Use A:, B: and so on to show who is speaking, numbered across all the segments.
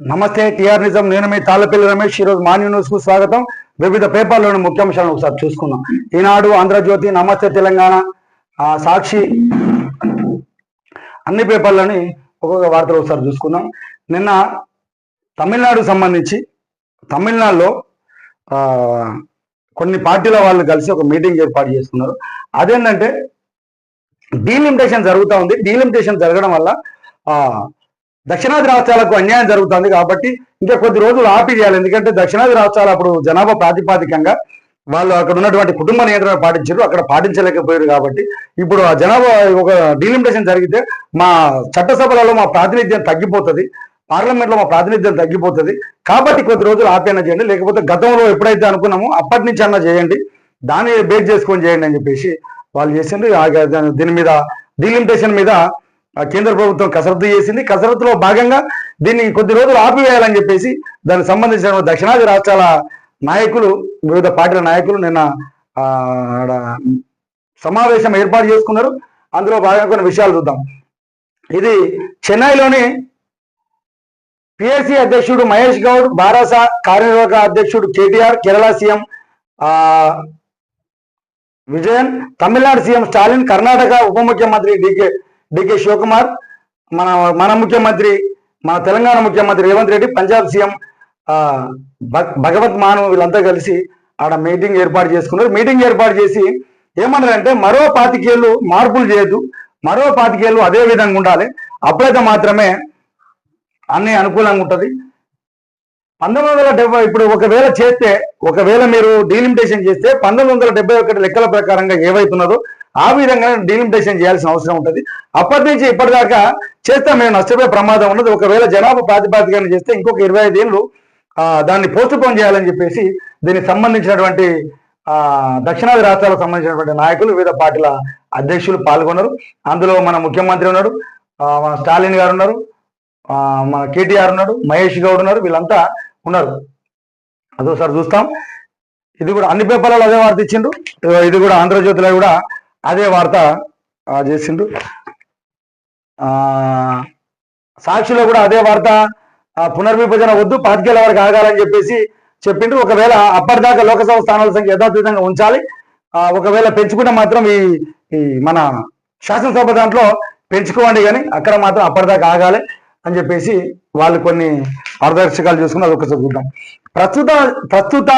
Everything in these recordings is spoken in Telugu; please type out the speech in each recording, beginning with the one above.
A: నమస్తే టిఆర్ నిజం. నేను మీ తాళ్ళపల్లి రమేష్. ఈరోజు మార్నింగ్ న్యూస్కు స్వాగతం. వివిధ పేపర్లోని ముఖ్యాంశాలను ఒకసారి చూసుకుందాం. ఈనాడు ఆంధ్రజ్యోతి నమస్తే తెలంగాణ సాక్షి. అన్ని పేపర్లని ఒక్కొక్క వార్తలు ఒకసారి చూసుకుందాం. నిన్న తమిళనాడు సంబంధించి తమిళనాడులో కొన్ని పార్టీల వాళ్ళు కలిసి ఒక మీటింగ్ ఏర్పాటు చేసుకున్నారు అదేంటంటే డీలిమిటేషన్ జరుగుతూ ఉంది. డీలిమిటేషన్ జరగడం వల్ల దక్షిణాది రాష్ట్రాలకు అన్యాయం జరుగుతుంది కాబట్టి ఇంకా కొద్ది రోజులు ఆపి చేయాలి ఎందుకంటే దక్షిణాది రాష్ట్రాలు అప్పుడు జనాభా ప్రాతిపాదికంగా వాళ్ళు అక్కడ ఉన్నటువంటి కుటుంబ నియంత్రణ పాటించారు. అక్కడ పాటించలేకపోయారు కాబట్టి ఇప్పుడు ఆ జనాభా ఒక డీలిమిటేషన్ జరిగితే మా చట్టసభలలో మా ప్రాతినిధ్యం తగ్గిపోతుంది. పార్లమెంట్లో మా ప్రాతినిధ్యం తగ్గిపోతుంది. కాబట్టి కొద్ది రోజులు ఆపేనా చేయండి. లేకపోతే గతంలో ఎప్పుడైతే అనుకున్నామో అప్పటి నుంచి అన్న చేయండి. దాన్ని బేక్ చేసుకొని చేయండి అని చెప్పేసి వాళ్ళు చేసింది దీని మీద డీలిమిటేషన్ మీద కేంద్ర ప్రభుత్వం కసరత్తు చేసింది. కసరత్తులో భాగంగా దీన్ని కొద్ది రోజులు ఆపివేయాలని చెప్పేసి దానికి సంబంధించిన దక్షిణాది రాష్ట్రాల నాయకులు వివిధ పార్టీల నాయకులు నిన్న ఆడ సమావేశం ఏర్పాటు చేసుకున్నారు. అందులో భాగంగా కొన్ని విషయాలు చూద్దాం. ఇది చెన్నైలోని పిఎస్సి అధ్యక్షుడు మహేష్ గౌడ్ బారాస కార్యనిర్వాహక అధ్యక్షుడు కేటీఆర్ కేరళ సీఎం విజయన్ తమిళనాడు సీఎం స్టాలిన్ కర్ణాటక ఉప ముఖ్యమంత్రి డికే డికే శివకుమార్ మన మన ముఖ్యమంత్రి మన తెలంగాణ ముఖ్యమంత్రి రేవంత్ రెడ్డి పంజాబ్ సీఎం భగవత్ మాను వీళ్ళంతా కలిసి ఆడ మీటింగ్ ఏర్పాటు చేసుకున్నారు. మీటింగ్ ఏర్పాటు చేసి ఏమన్నారంటే మరో పాతికేళ్ళు మార్పులు చేయొద్దు మరో పాతికేళ్ళు అదే విధంగా ఉండాలి. అప్పుడైతే మాత్రమే అన్ని అనుకూలంగా ఉంటుంది. పంతొమ్మిది వందల డెబ్బై ఇప్పుడు ఒకవేళ చేస్తే ఒకవేళ మీరు డీలిమిటేషన్ చేస్తే పంతొమ్మిది వందల డెబ్బై ఒకటి లెక్కల ప్రకారంగా ఏవైతున్నదో ఆ విధంగా డీలిమిటేషన్ చేయాల్సిన అవసరం ఉంటుంది. అప్పటి నుంచి ఇప్పటిదాకా చేస్తే మేము నష్టపోయే ప్రమాదం ఉన్నది ఒకవేళ జనాభా ప్రాతిపాదికన చేస్తే ఇంకొక ఇరవై ఐదేళ్ళు దాన్ని పోస్ట్ పోన్ చేయాలని చెప్పేసి దీనికి సంబంధించినటువంటి ఆ, దక్షిణాది రాష్ట్రాలకు సంబంధించినటువంటి నాయకులు వివిధ పార్టీల అధ్యక్షులు పాల్గొన్నారు. అందులో మన ముఖ్యమంత్రి ఉన్నాడు మన స్టాలిన్ గారు ఉన్నారు ఆ, మన కేటీఆర్ ఉన్నాడు మహేష్ గౌడ్ ఉన్నారు వీళ్ళంతా ఉన్నారు. అదోసారి చూస్తాం. ఇది కూడా అన్ని పేపర్లలో అదే వార్త ఇచ్చిండ్రు. ఇది కూడా ఆంధ్రజ్యోతిలో కూడా అదే వార్త చేసిండు సాక్షిలో కూడా అదే వార్త పునర్విభజన వద్దు పాతికేళ్ళ వరకు ఆగాలని చెప్పేసి చెప్పిండు ఒకవేళ అప్పటిదాకా లోకసభ స్థానాల సంఖ్య యథాతథంగా ఉంచాలి. ఒకవేళ పెంచుకుంటే మాత్రం ఈ ఈ మన శాసనసభ దాంట్లో పెంచుకోండి కానీ అక్కడ మాత్రం అప్పటిదాకా ఆగాలి అని చెప్పేసి వాళ్ళు కొన్ని మార్గదర్శకాలు చూసుకుని అది ఒకసారి చూద్దాం. ప్రస్తుత ప్రస్తుత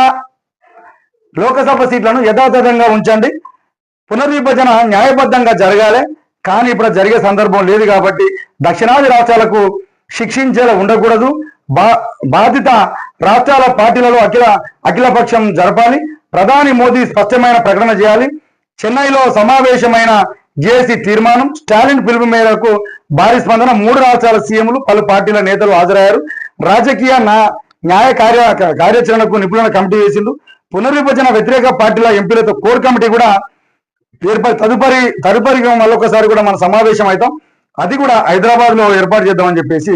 A: లోకసభ సీట్లను యథాతథంగా ఉంచండి. పునర్విభజన న్యాయబద్ధంగా జరగాలి కానీ ఇప్పుడు జరిగే సందర్భం లేదు కాబట్టి దక్షిణాది రాష్ట్రాలకు శిక్షించేలా ఉండకూడదు. బా బాధిత రాష్ట్రాల పార్టీలలో అఖిల అఖిలపక్షం జరపాలి. ప్రధాని మోదీ స్పష్టమైన ప్రకటన చేయాలి. చెన్నైలో సమావేశమైన జేఏసీ తీర్మానం స్టాలిన్ పిలుపు మేరకు భారీ స్పందన మూడు రాష్ట్రాల సీఎంలు పలు పార్టీల నేతలు హాజరయ్యారు. రాజకీయ నా- న్యాయ కార్య కార్యాచరణకు నిపుణుల కమిటీ వేసిండు. పునర్విభజన వ్యతిరేక పార్టీల ఎంపీలతో కోర్ కమిటీ కూడా ఏర్పడి తదుపరి తదుపరి మళ్ళొకసారి కూడా మన సమావేశం అవుతాం అది కూడా హైదరాబాద్లో ఏర్పాటు చేద్దామని చెప్పేసి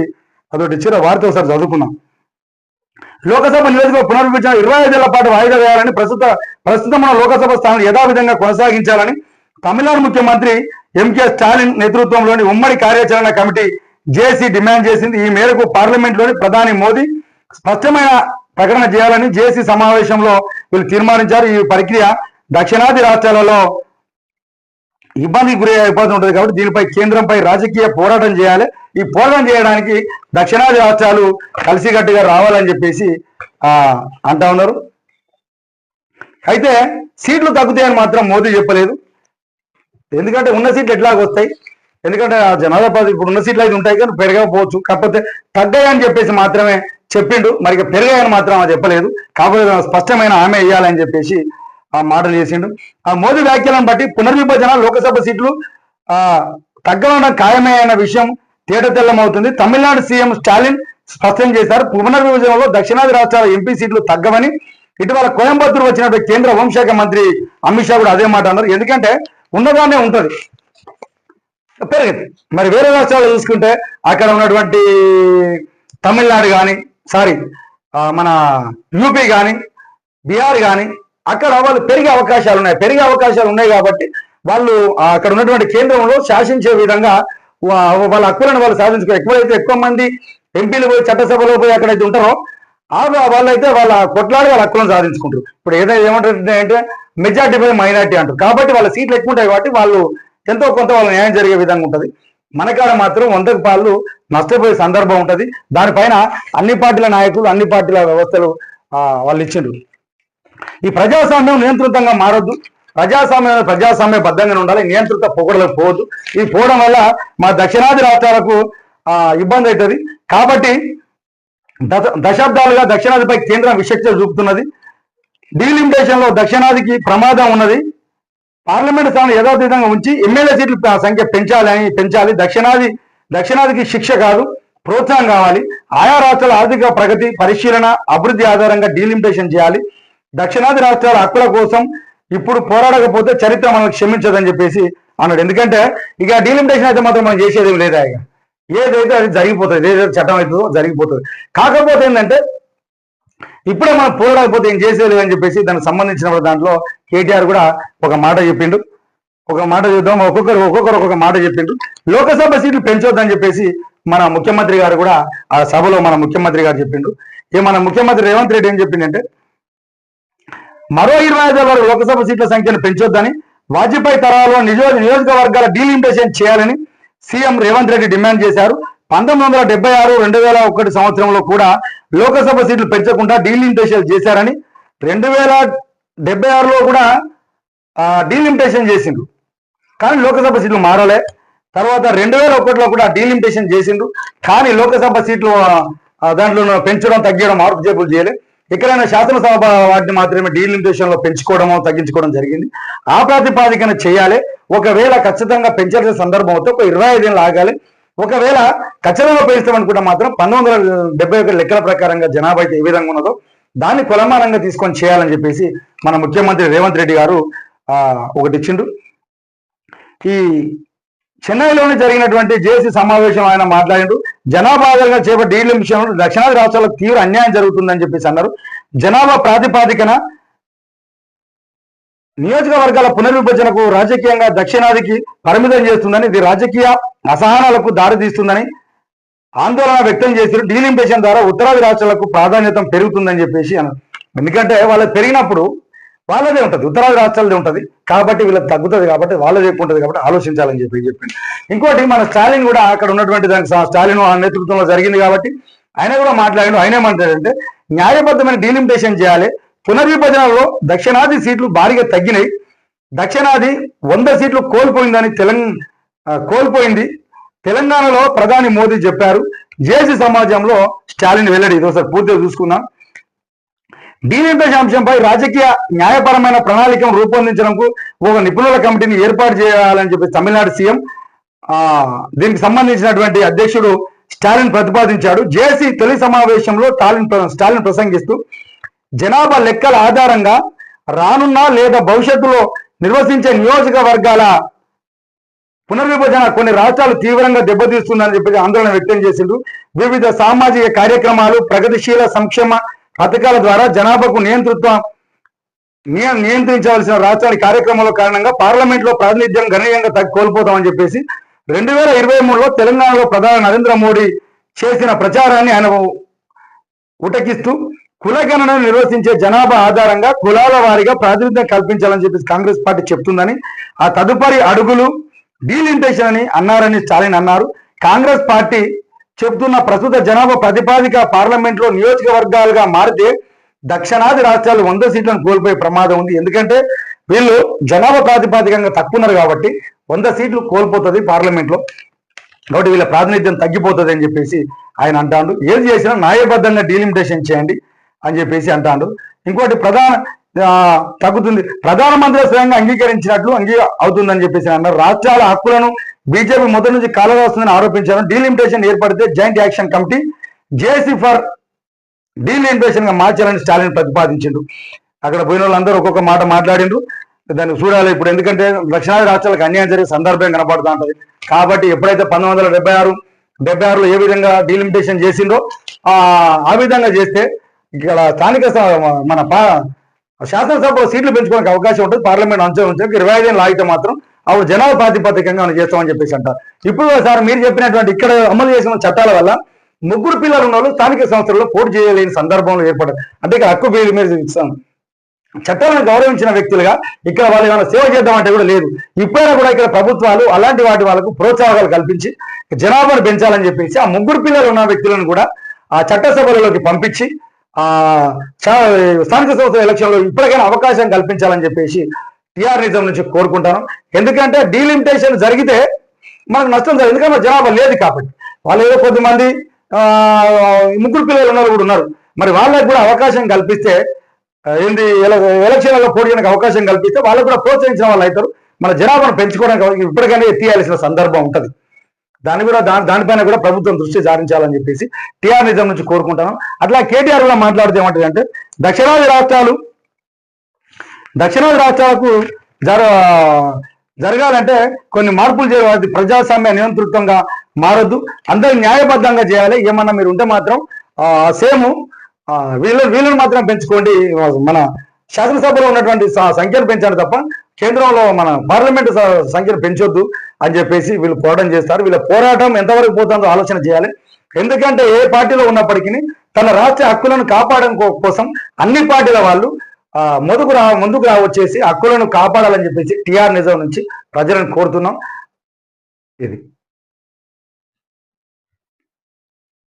A: అదొకటి ఇచ్చిన వార్త ఒకసారి చదువుకున్నాం లోకసభ నియోజకవర్గ పునర్విభజన ఇరవై ఐదేళ్ళ పాటు వాయిదా వేయాలని ప్రస్తుత ప్రస్తుతం మన లోకసభ స్థానాలు యథావిధంగా కొనసాగించాలని తమిళనాడు ముఖ్యమంత్రి ఎంకే స్టాలిన్ నేతృత్వంలోని ఉమ్మడి కార్యాచరణ కమిటీ జేసీ డిమాండ్ చేసింది. ఈ మేరకు పార్లమెంట్లోని ప్రధాని మోదీ స్పష్టమైన ప్రకటన చేయాలని జేసీ సమావేశంలో వీళ్ళు తీర్మానించారు. ఈ ప్రక్రియ దక్షిణాది రాష్ట్రాలలో ఇబ్బందికి గురి అయిపోతూ ఉంటుంది కాబట్టి దీనిపై కేంద్రంపై రాజకీయ పోరాటం చేయాలి. ఈ పోరాటం చేయడానికి దక్షిణాది రాష్ట్రాలు కలిసికట్టుగా రావాలని చెప్పేసి అంటా ఉన్నారు. అయితే సీట్లు తగ్గుతాయని మాత్రం మోదీ చెప్పలేదు. ఎందుకంటే ఉన్న సీట్లు ఎట్లాగ వస్తాయి. ఎందుకంటే ఆ జనాభా ఇప్పుడు ఉన్న సీట్లు అయితే ఉంటాయి కానీ పెరగకపోవచ్చు. కాకపోతే తగ్గాయని చెప్పేసి మాత్రమే చెప్పిండు. మరి ఇక పెరిగాయని మాత్రం అది చెప్పలేదు. కాకపోతే స్పష్టమైన హామీ ఇవ్వాలని చెప్పేసి ఆ మాటలు చేసిండు. ఆ మోదీ వ్యాఖ్యలను బట్టి పునర్విభజన లోకసభ సీట్లు ఆ తగ్గడం ఖాయమే అన్న విషయం తేటతెల్లమవుతుంది తమిళనాడు సీఎం స్టాలిన్ స్పష్టం చేశారు. పునర్విభజనలో దక్షిణాది రాష్ట్రాల ఎంపీ సీట్లు తగ్గవని ఇటీవల కోయంబత్తూరు వచ్చినప్పుడు కేంద్ర హోంశాఖ మంత్రి అమిత్ షా కూడా అదే మాట అన్నారు. ఎందుకంటే ఉన్నదానే ఉంటుంది. పెరగదు. మరి వేరే రాష్ట్రాలు చూసుకుంటే అక్కడ ఉన్నటువంటి తమిళనాడు కానీ సారీ మన యూపీ కానీ బీహార్ కానీ అక్కడ వాళ్ళు పెరిగే అవకాశాలు ఉన్నాయి. పెరిగే అవకాశాలు ఉన్నాయి కాబట్టి వాళ్ళు అక్కడ ఉన్నటువంటి కేంద్రంలో శాసించే విధంగా వాళ్ళ హక్కులను వాళ్ళు సాధించుకో ఎక్కువైతే ఎక్కువ మంది ఎంపీలు పోయి చట్టసభలో పోయి ఎక్కడైతే ఉంటారో ఆ వాళ్ళైతే వాళ్ళ కొట్లాడి వాళ్ళ హక్కులను సాధించుకుంటారు. ఇప్పుడు ఏదైతే ఏమంటారు అంటే మెజార్టీ పై మైనార్టీ అంటారు. కాబట్టి వాళ్ళ సీట్లు ఎక్కువ ఉంటాయి కాబట్టి వాళ్ళు ఎంతో కొంత వాళ్ళ న్యాయం జరిగే విధంగా ఉంటుంది. మనకాడ మాత్రం వందకు పాలు నష్టపోయే సందర్భం ఉంటుంది. దానిపైన అన్ని పార్టీల నాయకులు అన్ని పార్టీల వ్యవస్థలు వాళ్ళు ఇచ్చిండ్రు. ఈ ప్రజాస్వామ్యం నియంత్రితంగా మారొద్దు. ప్రజాస్వామ్యం ప్రజాస్వామ్య బద్దంగా ఉండాలి. నియంత్రిత పొగడలకు పోవద్దు. ఇది పోవడం వల్ల మా దక్షిణాది రాష్ట్రాలకు ఇబ్బంది అవుతుంది కాబట్టి దశ- దశాబ్దాలుగా దక్షిణాదిపై కేంద్రం విశక్తి చూపుతున్నది. డీలిమిటేషన్లో దక్షిణాదికి ప్రమాదం ఉన్నది. పార్లమెంట్ స్థానం యథాతీతంగా ఉంచి ఎమ్మెల్యే సీట్లు సంఖ్య పెంచాలి అని పెంచాలి. దక్షిణాది దక్షిణాదికి శిక్ష కాదు ప్రోత్సాహం కావాలి. ఆయా రాష్ట్రాల ఆర్థిక ప్రగతి పరిశీలన అభివృద్ధి ఆధారంగా డీలిమిటేషన్ చేయాలి. దక్షిణాది రాష్ట్రాల హక్కుల కోసం ఇప్పుడు పోరాడకపోతే చరిత్ర మనం క్షమించదని చెప్పేసి అన్నాడు. ఎందుకంటే ఇక డీలిమిటేషన్ అయితే మాత్రం మనం చేసేది లేదా ఇక? ఏదైతే అది జరిగిపోతుంది ఏదైతే చట్టం అవుతుందో జరిగిపోతుంది. కాకపోతే ఏంటంటే ఇప్పుడే మనం పోరాడకపోతే ఏం చేసేది అని చెప్పేసి దానికి సంబంధించిన దాంట్లో కేటీఆర్ కూడా ఒక మాట చెప్పిండు. ఒక మాట చూద్దాం ఒక్కొక్కరు ఒక్కొక్కరు ఒక్కొక్క మాట చెప్పిండు. లోకసభ సీట్లు పెంచొద్దని చెప్పేసి మన ముఖ్యమంత్రి గారు కూడా ఆ సభలో మన ముఖ్యమంత్రి గారు చెప్పిండు. ఏ మన ముఖ్యమంత్రి రేవంత్ రెడ్డి ఏం చెప్పిండంటే మరో ఇరవై ఐదు వరకు లోకసభ సీట్ల సంఖ్యను పెంచొద్దని వాజ్పేయి తరహాలో నిజో నియోజకవర్గాల డీలిమిటేషన్ చేయాలని సీఎం రేవంత్ రెడ్డి డిమాండ్ చేశారు. పంతొమ్మిది వందల డెబ్బై ఆరు రెండు వేల ఒకటి సంవత్సరంలో కూడా లోకసభ సీట్లు పెంచకుండా డీలిమిటేషన్ చేశారని రెండు వేల డెబ్బై ఆరులో కూడా డీలిమిటేషన్ చేసిండు కానీ లోకసభ సీట్లు మారలే. తర్వాత రెండు వేల ఒకటిలో కూడా డీలిమిటేషన్ చేసిండు కానీ లోకసభ సీట్లు దాంట్లో పెంచడం తగ్గడం మార్పు చేపులు చేయలే. ఎక్కడైనా శాసనసభ వాటిని మాత్రమే డీలిమిటేషన్లో పెంచుకోవడమో తగ్గించుకోవడం జరిగింది. ఆ ప్రాతిపాదికన చేయాలి. ఒకవేళ ఖచ్చితంగా పెంచాల్సిన సందర్భం అయితే ఒక ఇరవై ఐదేళ్ళు ఆగాలి. ఒకవేళ ఖచ్చితంగా పెంచుతామనుకుంటే మాత్రం పంతొమ్మిది వందల డెబ్బై ఒకటి లెక్కల ప్రకారంగా జనాభా అయితే ఏ విధంగా ఉన్నదో దాన్ని కొలమానంగా తీసుకొని చేయాలని చెప్పేసి మన ముఖ్యమంత్రి రేవంత్ రెడ్డి గారు ఒకటి ఇచ్చిండు ఈ చెన్నైలోనే జరిగినటువంటి జేసీ సమావేశం ఆయన మాట్లాడిండు. జనాభా ఆధారంగా చేపట్టే డీలింగ్ విషయంలో దక్షిణాది రాష్ట్రాలకు తీవ్ర అన్యాయం జరుగుతుందని చెప్పేసి అన్నారు. జనాభా ప్రాతిపాదికన నియోజకవర్గాల పునర్విభజనకు రాజకీయంగా దక్షిణాదికి పరిమితం చేస్తుందని ఇది రాజకీయ అసహనాలకు దారితీస్తుందని ఆందోళన వ్యక్తం చేసి డీలింపేషన్ ద్వారా ఉత్తరాది రాష్ట్రాలకు ప్రాధాన్యత పెరుగుతుందని చెప్పేసి అన్నారు. ఎందుకంటే వాళ్ళకి పెరిగినప్పుడు వాళ్ళదే ఉంటుంది. ఉత్తరాది రాష్ట్రాలదే ఉంటుంది. కాబట్టి వీళ్ళకి తగ్గుతుంది కాబట్టి వాళ్ళదే ఎక్కువ ఉంటుంది కాబట్టి ఆలోచించాలని చెప్పి చెప్పింది ఇంకోటి మన స్టాలిన్ కూడా అక్కడ ఉన్నటువంటి దానికి స్టాలిన్ ఆ నేతృత్వంలో జరిగింది కాబట్టి ఆయన కూడా మాట్లాడాడు. ఆయన ఏమంటాడంటే న్యాయబద్ధమైన డీలిమిటేషన్ చేయాలి. పునర్విభజనలో దక్షిణాది సీట్లు భారీగా తగ్గినాయి. దక్షిణాది వంద సీట్లు కోల్పోయిందని తెలంగాణ కోల్పోయింది. తెలంగాణలో ప్రధాని మోదీ చెప్పారు. జేసీ సమాజంలో స్టాలిన్ వెల్లడి. ఇది ఒకసారి పూర్తిగా చూసుకున్నాం డీలిమిటేషన్ అంశంపై రాజకీయ న్యాయపరమైన ప్రణాళికను రూపొందించడానికి ఒక నిపుణుల కమిటీని ఏర్పాటు చేయాలని చెప్పి తమిళనాడు సీఎం ఆ దీనికి సంబంధించినటువంటి అధ్యక్షుడు స్టాలిన్ ప్రతిపాదించాడు. జేసీ తొలి సమావేశంలో స్టాలిన్ ప్ర- స్టాలిన్ ప్రసంగిస్తూ జనాభా లెక్కల ఆధారంగా రానున్న లేదా భవిష్యత్తులో నిర్వసించే నియోజకవర్గాల పునర్విభజన కొన్ని రాష్ట్రాలు తీవ్రంగా దెబ్బతీస్తుందని చెప్పి ఆందోళన వ్యక్తం చేసిండు. వివిధ సామాజిక కార్యక్రమాలు ప్రగతిశీల సంక్షేమ పథకాల ద్వారా జనాభాకు నియంతృత్వం నియంత్రించవలసిన రాష్ట్రాల కార్యక్రమాల కారణంగా పార్లమెంట్లో ప్రాతినిధ్యం గణనీయంగా కోల్పోతామని చెప్పేసి రెండు వేల ఇరవై మూడులో తెలంగాణలో ప్రధాని నరేంద్ర మోడీ చేసిన ప్రచారాన్ని ఆయన ఉటకిస్తూ కులగణన నిర్వహించే జనాభా ఆధారంగా కులాల వారీగా ప్రాతినిధ్యం కల్పించాలని చెప్పేసి కాంగ్రెస్ పార్టీ చెప్తుందని ఆ తదుపరి అడుగులు డీలిమిటేషన్ అని అన్నారని స్టాలిన్ అన్నారు. కాంగ్రెస్ పార్టీ చెబుతున్న ప్రస్తుత జనాభా ప్రతిపాదిక పార్లమెంట్లో నియోజకవర్గాలుగా మారితే దక్షిణాది రాష్ట్రాలు వంద సీట్లను కోల్పోయే ప్రమాదం ఉంది. ఎందుకంటే వీళ్ళు జనాభా ప్రాతిపాదికంగా తక్కువన్నారు కాబట్టి వంద సీట్లు కోల్పోతుంది పార్లమెంట్లో కాబట్టి వీళ్ళ ప్రాతినిధ్యం తగ్గిపోతుంది అని చెప్పేసి ఆయన అంటాడు. ఏది చేసినా న్యాయబద్ధంగా డీలిమిటేషన్ చేయండి అని చెప్పేసి అంటాడు. ఇంకోటి ప్రధాన తగ్గుతుంది. ప్రధానమంత్రి స్వయంగా అంగీకరించినట్లు అంగీ అవుతుందని చెప్పేసి అన్నారు. రాష్ట్రాల హక్కులను బీజేపీ మొదటి నుంచి కాలరాస్తుందని ఆరోపించారు. డీలిమిటేషన్ ఏర్పడితే joint action committee JC for డీలిమిటేషన్గా మార్చాలని స్టాలిన్ ప్రతిపాదించిండు. అక్కడ పోయిన వాళ్ళందరూ ఒక్కొక్క మాట మాట్లాడిండ్రు. దాన్ని చూడాలి ఇప్పుడు. ఎందుకంటే దక్షిణాది రాష్ట్రాలకు అన్యాయం జరిగే సందర్భం కనపడుతూ ఉంటుంది. కాబట్టి ఎప్పుడైతే పంతొమ్మిది వందల డెబ్బై ఆరు డెబ్బై ఆరులో ఏ విధంగా డీలిమిటేషన్ చేసిందో ఆ విధంగా చేస్తే ఇక్కడ స్థానిక మన పా శాసనసభలో సీట్లు పెంచుకోవడానికి అవకాశం ఉంటుంది. పార్లమెంట్ అంచం ఉంచడానికి ఇరవై ఐదు లాగితే మాత్రం అప్పుడు జనాభా ప్రాతిపదికంగా మనం చేస్తామని చెప్పేసి అంటారు. ఇప్పుడు సార్ మీరు చెప్పినటువంటి ఇక్కడ అమలు చేసిన చట్టాల వల్ల ముగ్గురు పిల్లలు ఉన్న వాళ్ళు స్థానిక సంస్థల్లో పోటీ చేయలేని సందర్భంలో ఏర్పడదు అంటే ఇక్కడ హక్కు పేరు మీద చట్టాలను గౌరవించిన వ్యక్తులుగా ఇక్కడ వాళ్ళు ఏమైనా సేవ చేద్దామంటే కూడా లేదు. ఇప్పుడైనా కూడా ఇక్కడ ప్రభుత్వాలు అలాంటి వాటి వాళ్ళకు ప్రోత్సాహకాలు కల్పించి జనాభాను పెంచాలని చెప్పేసి ఆ ముగ్గురు పిల్లలు ఉన్న వ్యక్తులను కూడా ఆ చట్టసభలలోకి పంపించి ఆ స్థానిక స్థానిక సంస్థల ఎలక్షన్లో ఇప్పటికైనా అవకాశం కల్పించాలని చెప్పేసి టిఆర్ఎస్ఎం నుంచి కోరుకుంటాను. ఎందుకంటే డీలిమిటేషన్ జరిగితే మనకు నష్టం జరిగింది. ఎందుకంటే జనాభా లేదు కాబట్టి. వాళ్ళు ఏదో కొద్దిమంది ముగ్గురు పిల్లలు ఉన్న వాళ్ళు కూడా ఉన్నారు. మరి వాళ్ళకి కూడా అవకాశం కల్పిస్తే ఏంది ఎల- ఎలక్షన్లలో పోటీ చేయడానికి అవకాశం కల్పిస్తే వాళ్ళకు కూడా ప్రోత్సహించిన వాళ్ళు అవుతారు. మన జనాభాను పెంచుకోవడానికి ఇప్పటికైనా ఎత్తియాల్సిన సందర్భం ఉంటుంది. దాన్ని కూడా దాని దానిపైన కూడా ప్రభుత్వం దృష్టి సారించాలని చెప్పేసి టీఆర్ నిజం నుంచి కోరుకుంటాను. అట్లా కేటీఆర్ కూడా మాట్లాడితే ఏమంటుందంటే దక్షిణాది రాష్ట్రాలు దక్షిణాది రాష్ట్రాలకు జర జరగాలంటే కొన్ని మార్పులు చేయాలి. ప్రజాస్వామ్య నియంతృత్వంగా మారొద్దు. అందరూ న్యాయబద్ధంగా చేయాలి. ఏమన్నా మీరు ఉంటే మాత్రం సేమ్ వీళ్ళు వీళ్ళని మాత్రం పెంచుకోండి. మన శాసనసభలో ఉన్నటువంటి సంఖ్యను పెంచాలి తప్ప కేంద్రంలో మన పార్లమెంట్ స- సంఖ్యను పెంచొద్దు అని చెప్పేసి వీళ్ళు పోరాటం చేస్తారు. వీళ్ళ పోరాటం ఎంతవరకు పోతుందో ఆలోచన చేయాలి. ఎందుకంటే ఏ పార్టీలో ఉన్నప్పటికీ తన రాష్ట్ర హక్కులను కాపాడడం కోసం అన్ని పార్టీల వాళ్ళు ముందుకు రా ముందుకు రావచ్చేసి హక్కులను కాపాడాలని చెప్పేసి టిఆర్ నిజం నుంచి ప్రజలను కోరుతున్నాం. ఇది.